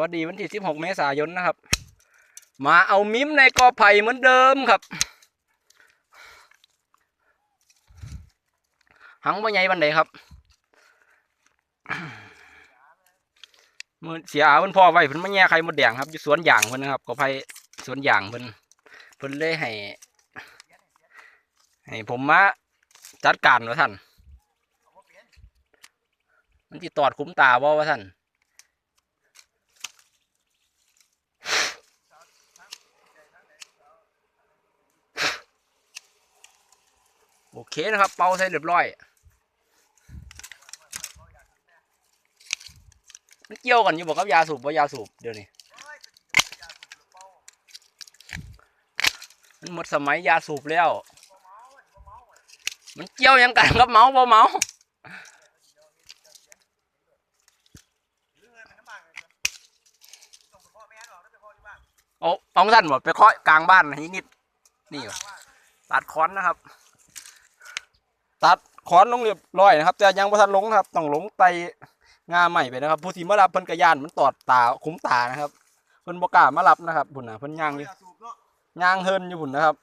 วัสดีวันที่ 16 เมษายนนะครับ มาเอามิ้มในกอไผ่เหมือนเดิมครับ หังว่าใหญ่บันไดครับมือเสียอาเพิ่นพ่อไว้เพิ่นมาแย่ไข่มดแดงครับอยู่สวนยางเพิ่นนะครับกอไผ่สวนยางเพิ่นเพิ่นเลยให้ให้ผมมาจัดการว่าท่านมันติตอดคุ้มตาบ่ว่าท่าน โอเคนะครับ เป่าใส่เรียบร้อย มันเกี่ยวกันอยู่บอกกับยาสูบว่ายาสูบเดี๋ยวนี้มันหมดสมัยยาสูบแล้ว มันเกี่ยวยังกันกับเมาบ่เมาเอาเอาสั้นหมดไปเคาะกลางบ้านนี่นิดนี่ตัดค้อนนะครับ ตัดข้อนลงเรียบร้อยนะครับ แต่ยังบ่ทันลงนะครับ ต้องลงไตงาใหม่ไปนะครับ ผู้ที่มารับเพิ่นกระยานมันตอดตาคุ้มตานะครับเพิ่นบ่กล้ามารับนะครับพุ่นน่ะเพิ่นย่างอยู่ยาสูบเนาะย่างเฮินอยู่บุญนนะครับ